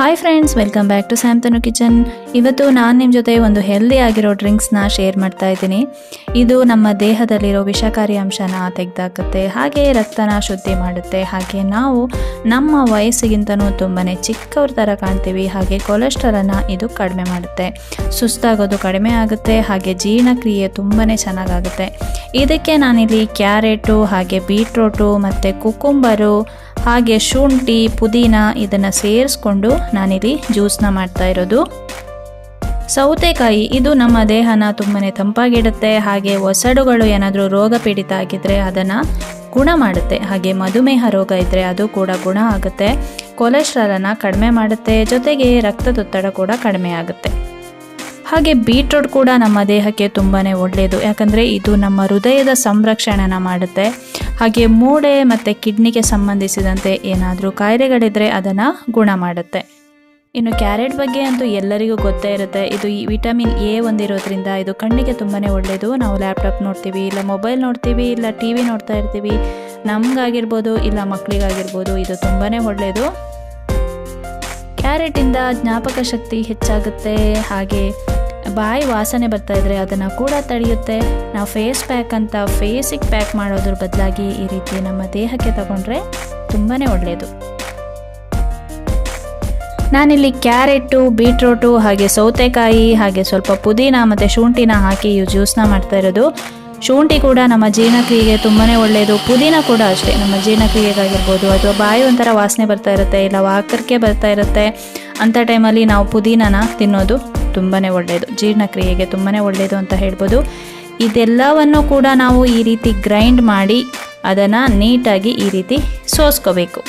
Hi friends welcome back to Samtanu kitchen ಇವತ್ತು ನಾನು ನಿಮ್ಮ ಜೊತೆ ಒಂದು ಹೆಲ್ದಿ ಆಗಿರೋ ಡ್ರಿಂಕ್ಸ್ನ ಶೇರ್ ಮಾಡ್ತಾ ಇದ್ದೀನಿ. ಇದು ನಮ್ಮ ದೇಹದಲ್ಲಿರೋ ವಿಷಕಾರಿ ಅಂಶನ ತೆಗೆದಾಕುತ್ತೆ, ಹಾಗೆ ರಕ್ತನ ಶುದ್ಧಿ ಮಾಡುತ್ತೆ, ಹಾಗೆ ನಾವು ನಮ್ಮ ವಯಸ್ಸಿಗಿಂತನೂ ತುಂಬಾ ಚಿಕ್ಕವ್ರ ಥರ ಕಾಣ್ತೀವಿ, ಹಾಗೆ ಕೊಲೆಸ್ಟ್ರಾಲನ್ನು ಇದು ಕಡಿಮೆ ಮಾಡುತ್ತೆ. ಸುಸ್ತಾಗೋದು ಕಡಿಮೆ ಆಗುತ್ತೆ, ಹಾಗೆ ಜೀರ್ಣಕ್ರಿಯೆ ತುಂಬಾ ಚೆನ್ನಾಗಾಗುತ್ತೆ. ಇದಕ್ಕೆ ನಾನಿಲ್ಲಿ ಕ್ಯಾರೆಟು, ಹಾಗೆ ಬೀಟ್ರೋಟು ಮತ್ತು ಕುಕುಂಬರು ಹಾಗೆ ಶುಂಠಿ, ಪುದೀನ ಇದನ್ನು ಸೇರಿಸ್ಕೊಂಡು ನಾನಿಲ್ಲಿ ಜ್ಯೂಸ್ನ ಮಾಡ್ತಾ ಇರೋದು. ಸೌತೆಕಾಯಿ, ಇದು ನಮ್ಮ ದೇಹನ ತುಂಬಾ ತಂಪಾಗಿಡುತ್ತೆ. ಹಾಗೆ ಒಸಡುಗಳು ಏನಾದರೂ ರೋಗ ಪೀಡಿತ ಆಗಿದ್ದರೆ ಅದನ್ನು ಗುಣ ಮಾಡುತ್ತೆ. ಹಾಗೆ ಮಧುಮೇಹ ರೋಗ ಇದ್ದರೆ ಅದು ಕೂಡ ಗುಣ ಆಗುತ್ತೆ. ಕೊಲೆಸ್ಟ್ರಾಲನ್ನು ಕಡಿಮೆ ಮಾಡುತ್ತೆ. ಜೊತೆಗೆ ರಕ್ತದೊತ್ತಡ ಕೂಡ ಕಡಿಮೆ ಆಗುತ್ತೆ. ಹಾಗೆ ಬೀಟ್ರೂಟ್ ಕೂಡ ನಮ್ಮ ದೇಹಕ್ಕೆ ತುಂಬಾ ಒಳ್ಳೆಯದು ಯಾಕಂದರೆ ಇದು ನಮ್ಮ ಹೃದಯದ ಸಂರಕ್ಷಣೆನ ಮಾಡುತ್ತೆ. ಹಾಗೆ ಮೂಳೆ ಮತ್ತು ಕಿಡ್ನಿಗೆ ಸಂಬಂಧಿಸಿದಂತೆ ಏನಾದರೂ ಕಾಯಿಲೆಗಳಿದ್ದರೆ ಅದನ್ನು ಗುಣ ಮಾಡುತ್ತೆ. ಇನ್ನು ಕ್ಯಾರೆಟ್ ಬಗ್ಗೆ ಅಂತೂ ಎಲ್ಲರಿಗೂ ಗೊತ್ತೇ ಇರುತ್ತೆ. ಇದು ಈ ವಿಟಮಿನ್ ಎ ಒಂದಿರೋದ್ರಿಂದ ಇದು ಕಣ್ಣಿಗೆ ತುಂಬಾ ಒಳ್ಳೆಯದು ನಾವು ಲ್ಯಾಪ್ಟಾಪ್ ನೋಡ್ತೀವಿ, ಇಲ್ಲ ಮೊಬೈಲ್ ನೋಡ್ತೀವಿ, ಇಲ್ಲ ಟಿ ವಿ ನೋಡ್ತಾ ಇರ್ತೀವಿ. ನಮಗಾಗಿರ್ಬೋದು, ಇಲ್ಲ ಮಕ್ಕಳಿಗಾಗಿರ್ಬೋದು ಇದು ತುಂಬಾ ಒಳ್ಳೆಯದು ಕ್ಯಾರೆಟಿಂದ ಜ್ಞಾಪಕ ಶಕ್ತಿ ಹೆಚ್ಚಾಗುತ್ತೆ. ಹಾಗೆ ಬಾಯಿ ವಾಸನೆ ಬರ್ತಾ ಇದ್ರೆ ಅದನ್ನು ಕೂಡ ತಡೆಯುತ್ತೆ. ನಾವು ಫೇಸ್ ಪ್ಯಾಕ್ ಅಂತ ಫೇಸಿಗೆ ಪ್ಯಾಕ್ ಮಾಡೋದ್ರ ಬದಲಾಗಿ ಈ ರೀತಿ ನಮ್ಮ ದೇಹಕ್ಕೆ ತಗೊಂಡ್ರೆ ತುಂಬಾ ಒಳ್ಳೆಯದು ನಾನಿಲ್ಲಿ ಕ್ಯಾರೆಟು, ಬೀಟ್ರೋಟು ಹಾಗೆ ಸೌತೆಕಾಯಿ ಹಾಗೆ ಸ್ವಲ್ಪ ಪುದೀನ ಮತ್ತು ಶುಂಠಿನ ಹಾಕಿ ಈ ಜ್ಯೂಸ್ನ ಮಾಡ್ತಾ ಇರೋದು. ಶುಂಠಿ ಕೂಡ ನಮ್ಮ ಜೀರ್ಣಕ್ರಿಯೆಗೆ ತುಂಬಾ ಒಳ್ಳೆಯದು ಪುದೀನ ಕೂಡ ಅಷ್ಟೇ ನಮ್ಮ ಜೀರ್ಣಕ್ರಿಯೆಗಾಗಿರ್ಬೋದು. ಅಥವಾ ಬಾಯಿ ಒಂಥರ ವಾಸನೆ ಬರ್ತಾ ಇರುತ್ತೆ, ಇಲ್ಲ ವಾಕರ್ಕೆ ಬರ್ತಾ ಇರುತ್ತೆ. ಅಂಥ ಟೈಮಲ್ಲಿ ನಾವು ಪುದೀನನ ತಿನ್ನೋದು ತುಂಬಾ ಒಳ್ಳೆಯದು ಜೀರ್ಣಕ್ರಿಯೆಗೆ ತುಂಬಾ ಒಳ್ಳೆಯದು ಅಂತ ಹೇಳ್ಬೋದು. ಇದೆಲ್ಲವನ್ನು ಕೂಡ ನಾವು ಈ ರೀತಿ ಗ್ರೈಂಡ್ ಮಾಡಿ ಅದನ್ನು ನೀಟಾಗಿ ಈ ರೀತಿ ಸೋಸ್ಕೋಬೇಕು.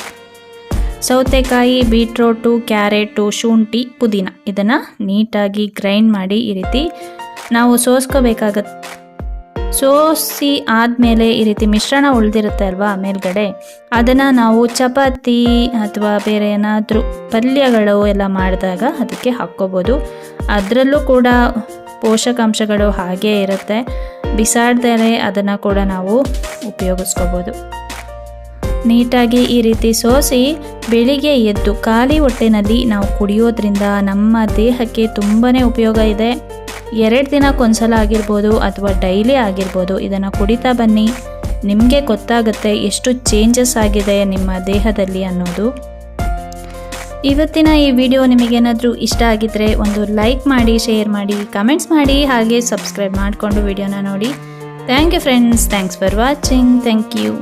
ಸೌತೆಕಾಯಿ, ಬೀಟ್ರೋಟು, ಕ್ಯಾರೆಟು, ಶುಂಠಿ, ಪುದೀನ ಇದನ್ನು ನೀಟಾಗಿ ಗ್ರೈಂಡ್ ಮಾಡಿ ಈ ರೀತಿ ನಾವು ಸೋಸ್ಕೋಬೇಕಾಗತ್ತೆ ಸೋಸಿ ಆದಮೇಲೆ ಈ ರೀತಿ ಮಿಶ್ರಣ ಉಳಿದಿರುತ್ತೆ ಅಲ್ವಾ ಮೇಲ್ಗಡೆ? ಅದನ್ನು ನಾವು ಚಪಾತಿ ಅಥವಾ ಬೇರೆ ಏನಾದರೂ ಪಲ್ಯಗಳು ಎಲ್ಲ ಮಾಡಿದಾಗ ಅದಕ್ಕೆ ಹಾಕ್ಕೋಬೋದು. ಅದರಲ್ಲೂ ಕೂಡ ಪೋಷಕಾಂಶಗಳು ಹಾಗೇ ಇರುತ್ತೆ. ಬಿಸಾಡ್ದೇ ಅದನ್ನು ಕೂಡ ನಾವು ಉಪಯೋಗಿಸ್ಕೋಬೋದು. ನೀಟಾಗಿ ಈ ರೀತಿ ಸೋಸಿ ಬೆಳಿಗ್ಗೆ ಎದ್ದು ಖಾಲಿ ಹೊಟ್ಟೆನಲ್ಲಿ ನಾವು ಕುಡಿಯೋದ್ರಿಂದ ನಮ್ಮ ದೇಹಕ್ಕೆ ತುಂಬಾ ಉಪಯೋಗ ಇದೆ. ಎರಡು ದಿನಕ್ಕೊಂದ್ಸಲ ಆಗಿರ್ಬೋದು ಅಥವಾ ಡೈಲಿ ಆಗಿರ್ಬೋದು ಇದನ್ನು ಕುಡಿತಾ ಬನ್ನಿ. ನಿಮಗೆ ಗೊತ್ತಾಗುತ್ತೆ ಎಷ್ಟು ಚೇಂಜಸ್ ಆಗಿದೆ ನಿಮ್ಮ ದೇಹದಲ್ಲಿ ಅನ್ನೋದು. ಇವತ್ತಿನ ಈ ವಿಡಿಯೋ ನಿಮಗೇನಾದರೂ ಇಷ್ಟ ಆಗಿದ್ದರೆ ಒಂದು ಲೈಕ್ ಮಾಡಿ ಶೇರ್ ಮಾಡಿ ಕಮೆಂಟ್ಸ್ ಮಾಡಿ, ಹಾಗೆ ಸಬ್ಸ್ಕ್ರೈಬ್ ಮಾಡಿಕೊಂಡು ವಿಡಿಯೋನ ನೋಡಿ. Thank you friends thanks for watching thank you